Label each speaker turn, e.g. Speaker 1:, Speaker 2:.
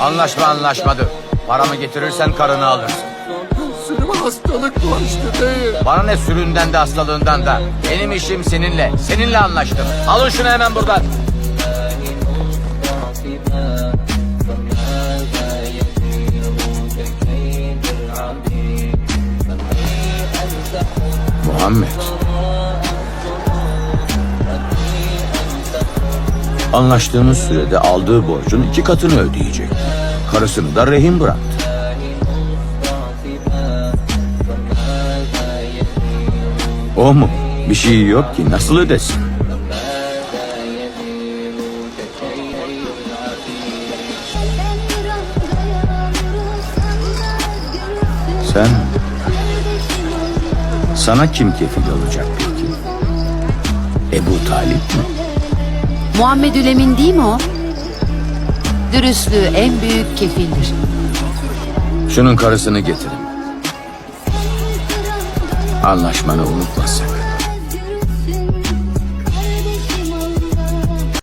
Speaker 1: Anlaşma anlaşmadır. Paramı getirirsen karını alırsın.
Speaker 2: Sürüme hastalık bulaştı değil.
Speaker 1: Bana ne süründen de hastalığından da. Benim işim seninle. Seninle anlaştım. Alın şunu hemen buradan. Muhammed. Anlaştığımız sürede aldığı borcun iki katını ödeyecek. Karısını da rehin bıraktı. O mu? Bir şey yok ki nasıl ödesin? Sen sana kim kefil olacak peki? Ebu Talip mi?
Speaker 3: Muhammed Ülemin değil mi o? Dürüstlüğü en büyük kefildir.
Speaker 1: Şunun karısını getirin. Anlaşmanı unutma sakın.